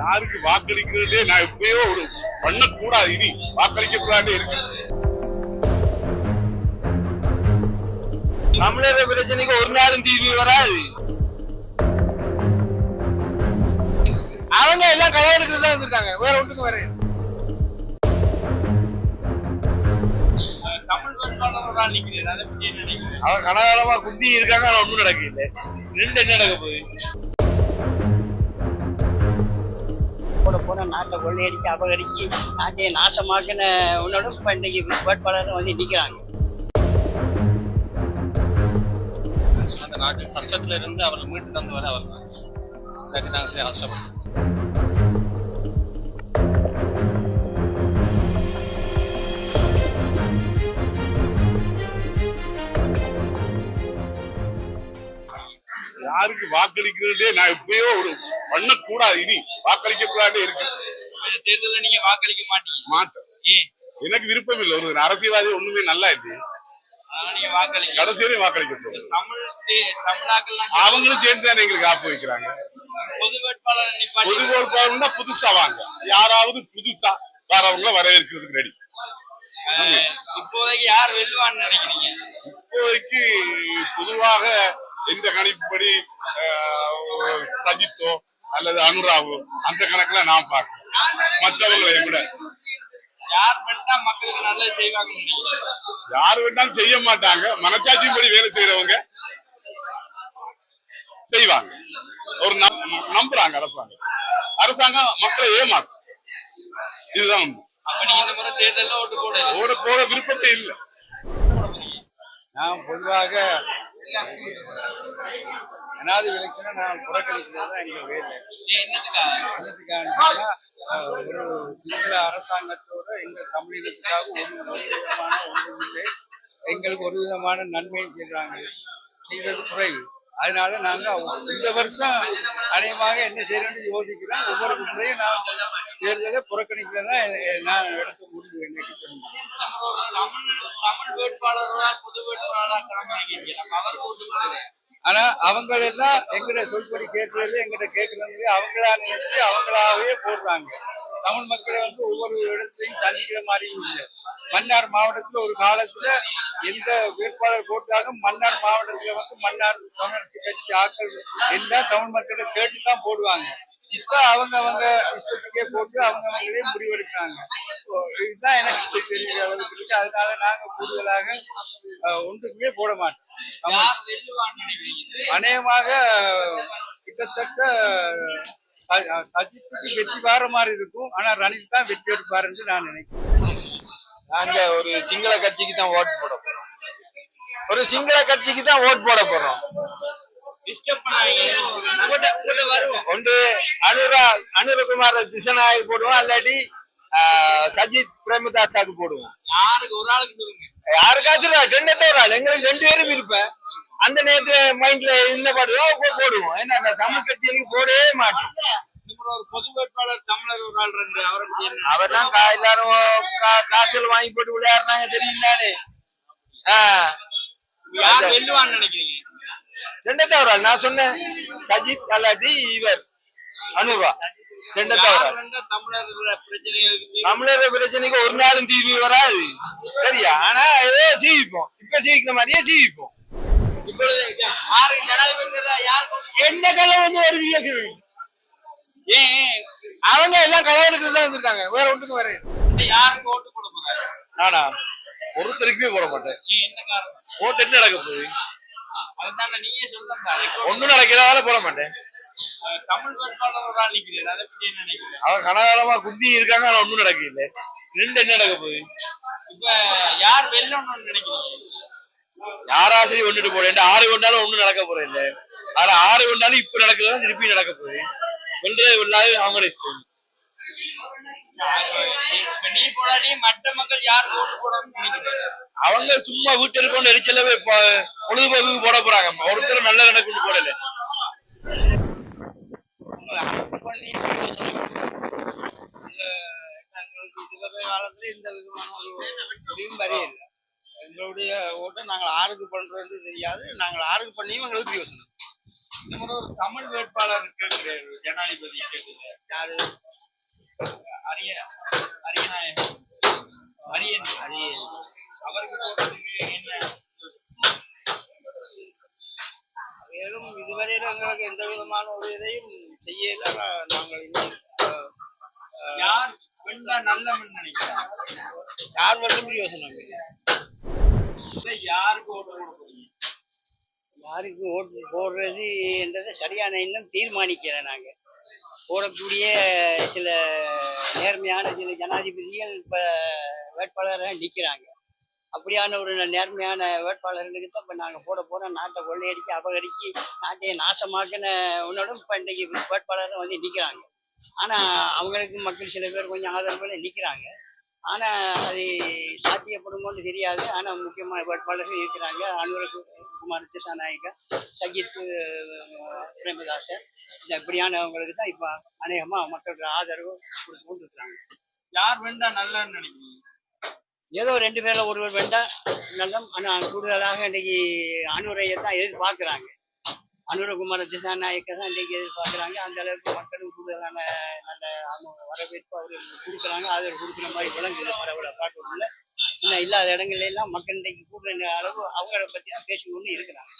யாருக்கு வாக்களிக்கிறதே நான் எப்பயோ ஒரு பண்ணக்கூடாது. இனி வாக்களிக்க கூடாது இருக்கு தமிழக பிரச்சனைக்கு ஒரு நாளும் தீர்வு வராது. அவங்க எல்லாம் கல்யாணத்துக்கு தான் வந்திருக்காங்க. வேற ஒன்றுக்கு வேற அவன் கனகாலமா குந்தி இருக்காங்க ஒண்ணும் நடக்கல ரெண்டு என்ன நடக்க போகுது? கூட போன நாட்டை கொள்ளையடிச்சு அபகரிச்சு நாட்டை நாசமாக்குன உன்னோட இப்ப இன்னைக்கு வேட்பாளர் வந்து நிக்கிறாங்க. அந்த நாட்டு கஷ்டத்துல இருந்து அவரை மீட்டு தந்து அவர் தான் இல்லாட்டி நாங்க சரி வாக்களிக்கிறதே நான் எப்பயோ ஒரு பண்ணக்கூடாது. இனி வாக்களிக்க கூடாது இருக்கு தேர்தலில் நீங்க வாக்களிக்க மாட்டீங்க. ஏன்? எனக்கு விருப்பம் இல்லை ஒரு அரசியல்வாதி ஒண்ணுமே நல்லா இருக்கு வாக்களிக்க அவங்களும் சேர்ந்து தானே எங்களுக்கு ஆப்பு வைக்கிறாங்க. பொது வேட்பாளர்னா புதுசா வாங்க. யாராவது புதுசா வரவங்கள வரவேற்கிறதுக்கு ரெடி அஹ், இப்போதைக்கு யார் வெல்லுவான்னு நினைக்கிறீங்க? இப்போதைக்கு பொதுவாக எந்த கணிப்புப்படி சஜித்தோ அல்லது அனுராவோ அந்த கணக்குல நான் பார்க்கிறேன் மற்றவங்களை விட யார் மக்களுக்கு நல்லது யார் வேணாலும் செய்ய மாட்டாங்க. மனச்சாட்சியின்படி வேலை செய்யறவங்க செய்வாங்க. ஒரு நம்- நம்புறாங்க அரசாங்கம். அரசாங்கம் மக்களை ஏமாத்தும். இதுதான் இந்த ஓட்டு போட விருப்பமே இல்லை. நான் பொதுவாக ஜனாதிபதி எலெக்ஷனை நான் புறக்கணிக்கிறது எனக்கு அஹ், ஒரு சிங்கள அரசாங்கத்தோட எங்க தமிழினத்துக்காக ஒரு விதமான ஒன்றும் இல்லை எங்களுக்கு ஒரு விதமான நன்மையும் செய்றாங்க செய்வது குறைவு அதனால நாங்க இந்த வருஷம் அநேகமாக என்ன செய்யணும்னு யோசிக்கிறோம் ஒவ்வொரு முறையும் நான் தேர்தலை புறக்கணிக்கிறதா நான் எடுத்த முடிவு எனக்கு தமிழ் தமிழ் ஆனா அவங்க எல்லாம் எங்கிட்ட சொல்படி கேட்கறது எங்கிட்ட கேட்கறது அவங்களா நினைச்சு அவங்களாவே போடுறாங்க. தமிழ் மக்களை வந்து ஒவ்வொரு இடத்துலையும் சந்திக்கிற மாதிரி இல்லை. மன்னார் மாவட்டத்துல ஒரு காலத்துல எந்த வேட்பாளர் போட்டாலும் மன்னார் மாவட்டத்துல வந்து மன்னார் தமிழரசு கட்சி ஆக்கள் எல்லாம் தமிழ் மக்களை கேட்டு தான் போடுவாங்க. இப்ப அவங்க அவங்க இஷ்டத்துக்கே போட்டு அவங்க அவங்களே முடிவெடுக்கிறாங்க. இதுதான் எனக்கு தெரிஞ்ச அளவுக்கு இருக்கு. அதனால நாங்க கூடுதலாக ஒன்றுக்குமே போட மாட்டோம். அநேகமாக கிட்டத்தட்ட சஜித்துக்கு வெற்றி வார மாதிரி இருக்கும். ஆனா ரணில் தான் வெற்றி எடுப்பார் என்று நான் நினைக்கிறேன். நாங்க ஒரு சிங்கள கட்சிக்கு தான் ஓட்டு போட போறோம். ஒரு சிங்கள கட்சிக்கு தான் ஓட்டு போட போறோம். ஒன்று அனுரா அனுரகுமார திசநாயக் போடுவோம். இல்லாட்டி ஆஹ், சஜித் பிரேமதாசாக்கு போடுவோம். யாருக்கு ஒரு ஆளுக்கு சொல்லுங்க. யாருக்காச்சும் ரெண்டே ஒரு ஆள். எங்களுக்கு ரெண்டு பேரும் இருப்பேன். அந்த நேரத்துல மைண்ட்ல என்ன பாடுதோ போ- போடுவோம். ஏன்னா அந்த தமிழ் கட்சிகளுக்கு போடவே மாட்டோம். பொது வேட்பாளர் தமிழர் ஒரு ஆள் இருக்கு அவரை தான் எல்லாரும் கா- காசுகள் வாங்கி போட்டு விளையாடுறாங்க தெரியும் தானே ஆஹ் யார் வெல்லுவான்னு நினைக்கிறீங்க? ரெண்டே நான் சொன்னேன் சஜித் அல்லாட்டி இவர் அனுர்வா ரெண்டே தீர்வு தமிழர் பிரச்சனைக்கு ஒரு நாளும் தீர்வு வராது. சரியா? ஆனா ஏதோ ஜீவிப்போம் இப்ப ஜீவிக்கிற மாதிரியே ஜீவிப்போம் இப்பொழுது யாரு ஜனாதிபதி யார் என்ன கல்ல வந்து ஒரு ஏன்? அவங்க எல்லாம் கல்யாணத்துக்கு தான் வந்திருக்காங்க. வேற ஒன்றுக்கு வேற யாருக்கு ஓட்டு போட போறாங்க நானா? ஒருத்தருக்குமே போட மாட்டேன். ஓட்டு என்ன நடக்க போகுது? நீயே சொல்றா ஒண்ணும் நடக்கிறதால போட மாட்டேன். தமிழ் வேட்பாளர் ஒரு ஆள் நிக்கிறேன் அதை பத்தி என்ன நினைக்கிறேன் அவன் கனகாலமா குந்தி இருக்காங்க ஆனா ஒண்ணும் நடக்கல. ரெண்டு என்ன நடக்க போகுது? இப்ப யார் வெல்லணும்னு நினைக்கிறீங்க? யாரா சரி ஒண்ணுட்டு போறேன் ஆறு கொண்டாலும் ஒண்ணும் நடக்க போறது இல்ல. ஆனா ஆறு கொண்டாலும் இப்ப நடக்கிறதா திருப்பி நடக்க போகுது. வெல்றது வெல்லாது அவங்களே நீ மக்கள் அவங்க சும்மா வீட்டு கொண்டு எரிச்சலவே பொழுதுபோக்கு போட போறாங்க ஒருத்தர் நல்ல கணக்கு போடல எங்களுக்கு இதுவரை காலத்துல எந்த விதமான ஒரு முடிவும் வரையில்லை எங்களுடைய ஓட்டை நாங்கள் ஆருக்கு பண்றது தெரியாது. நாங்கள் ஆருக்கு பண்ணியும் எங்களுக்கு யோசனை. இந்த முறை நம்ம ஒரு தமிழ் வேட்பாளர் கேட்கிறாரு ஜனாதிபதி கேட்கிறார் யாரு? அரிய அரியநாயகம் அரியன். அரியன் போடுறதுக்கு என்ன மேலும் இதுவரையில எங்களுக்கு எந்த விதமான ஒரு இதையும் செய்யல. நாங்கள் இன்னும் யார் வெண்டா நல்லவன் நினைக்கிறாங்க? யார் மட்டும் யோசனை யாருக்கு போறீங்க யாருக்கு ஓட்டு போடுறது என்றதை சரியான இன்னும் தீர்மானிக்கிறேன் நாங்க. போடக்கூடிய சில நேர்மையான சில ஜனாதிபதிகள் இப்ப வேட்பாளராக நிக்கிறாங்க. அப்படியான ஒரு நேர்மையான வேட்பாளர்களுக்கு தான் இப்போ நாங்க போட போனா நாட்டை கொள்ளையடிக்க அபகரிச்சு நாட்டையை நாசமாக்கின உன்னோட இப்போ இன்றைக்கு வேட்பாளராக வந்து நிக்கிறாங்க. ஆனா அவங்களுக்கு மக்கள் சில பேர் கொஞ்சம் ஆதரவுல நிக்கிறாங்க. ஆனா அது சாத்தியப்படுமோன்னு தெரியாது. ஆனா முக்கியமான வேட்பாளர்கள் இருக்கிறாங்க. அனுர குமார் திசாநாயக்கா சஜித் பிரேமதாசன். இந்த இப்படியானவங்களுக்கு தான் இப்ப அநேகமா மக்களுக்கு ஆதரவு கொடுத்து கொண்டு இருக்கிறாங்க யார் வெண்டா நல்லன்னு நினைக்கிறீங்க? ஏதோ ரெண்டு பேர்ல ஒருவர் வேண்டாம் நல்லம் ஆனா கூடுதலாக இன்னைக்கு அனுரையை தான் எதிர்பார்க்கிறாங்க. அனுரகுமார திசாநாயக்க தான் இன்னைக்கு எதிர்பார்க்கிறாங்க. அந்த அளவுக்கு மக்களும் கூடுதலான நல்ல அவங்க வரவேற்பு அவருக்கு கொடுக்குறாங்க. ஆதரவு கொடுக்குற மாதிரி விளங்குது. பரவல காட்டுக்குள்ள இன்னும் இல்லாத இடங்கள்ல எல்லாம் மக்கள் இன்னைக்கு கூடுற அளவு அவங்கள பத்தி தான் பேசிக்கொண்டு இருக்கிறாங்க.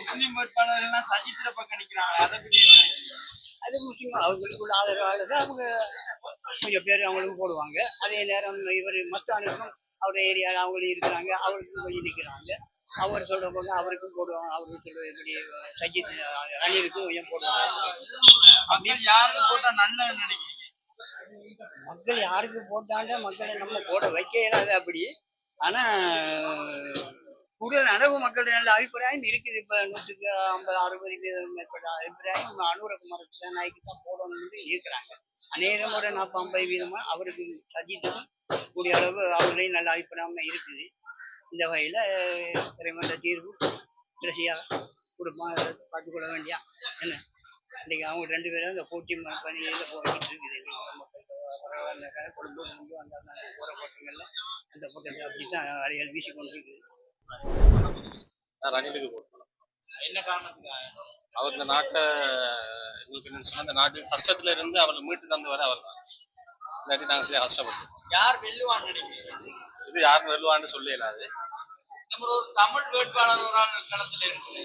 முஸ்லிம் வேட்பாளர் எல்லாம் சஜித்திர பக்கம் நிக்கிறாங்க அதை நினைக்கிறீங்க? அது முஸ்லீம் அவங்களுக்குள்ள ஆதரவாளர் அவங்க கொஞ்சம் பேர் அவங்களுக்கு போடுவாங்க. அதே நேரம் இவர் மஸ்தானுக்கும் அவர் ஏரியா அவங்களும் இருக்கிறாங்க. அவருக்கும் கொஞ்சம் நிற்கிறாங்க அவர் சொல்ற போது அவருக்கும் போடுவாங்க. அவருக்கு சொல்றது இப்படி சஜித் ரணிலுக்கும் கொஞ்சம் போடுவாங்க. மக்கள் யாருக்கு போட்டா நல்லன்னு நினைக்கிறீங்க? மக்கள் யாருக்கு போட்டாங்க மக்களை நம்ம போட வைக்க இயலாது அப்படி. ஆனா கூடுதல் அளவு மக்களுடைய நல்ல அபிப்பிராயம் இருக்குது. இப்ப நூற்றுக்கு ஐம்பது அறுபது வீதம் மேற்பட்ட அபிப்பிராயம் அனுரகுமார நாய்க்கு தான் போடணும்னு இருக்கிறாங்க. அநேகம் ஒரு நாற்பது ஐம்பது வீதமா அவருக்கு சஜித்துக்கும் கூடிய அளவு அவர்களையும் நல்ல அபிப்பிராயம் இருக்குது. இந்த வகையில இறைவன் தீர்வு கடைசியா கொடுப்பான் அதை பார்த்துக்கொள்ள வேண்டியா? என்ன? இன்னைக்கு அவங்க ரெண்டு பேரும் இந்த போட்டி பணியில போய்கிட்டு இருக்குது. மக்கள் குடும்பம் குடும்பம் அந்த போற பக்கங்கள்ல அந்த பக்கத்துல அப்படித்தான் அறைகள் வீசி கொண்டு இருக்குது. நான் ரணிலுக்கு போட்டோம் என்ன காரணத்துக்காக? அவர் இந்த நாட்டை எங்களுக்கு என்னன்னு சொன்னா இந்த நாட்டு கஷ்டத்துல இருந்து அவரை மீட்டு தந்து வர அவர் தான் இல்லாட்டி நாங்க சரியா கஷ்டப்பட்டோம் யார் வெல்லுவான்னு நினைக்கிறீங்க? இது யாரும் வெல்லுவான்னு சொல்ல இயலாது நம்ம ஒரு தமிழ் வேட்பாளர் ஒரு ஆள் களத்துல இருக்குது.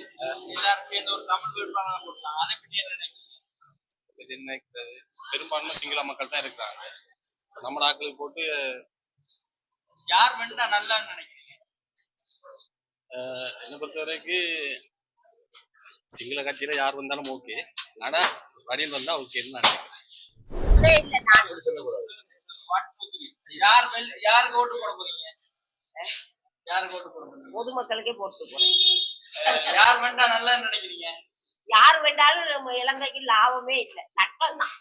எல்லாரும் சேர்ந்து ஒரு தமிழ் வேட்பாளர் போட்டாங்க. அதை பத்தி என்ன நினைக்கிறீங்க? இது என்ன பெரும்பான்மை சிங்கள மக்கள் தான் இருக்கிறாங்க. நம்ம நாட்களுக்கு போட்டு யார் வெண்டா நல்லன்னு நினைக்கிறீங்க? அஹ், என்னை பொறுத்த வரைக்கும் சிங்கள கட்சியில யார் வந்தாலும் ஓகே ஆனா ரணில் வந்தா ஓகேன்னு நான் நினைக்கிறேன். யார் யாருக்கு ஓட்டு போட போறீங்க? யாருக்கு ஓட்டு போட போறீங்க? பொதுமக்களுக்கே போட்டு போறேன் யார் வெண்டா நல்லன்னு நினைக்கிறீங்க? யார் வேண்டாலும் நம்ம இலங்கைக்கு லாபமே இல்லை. நட்பம் தான்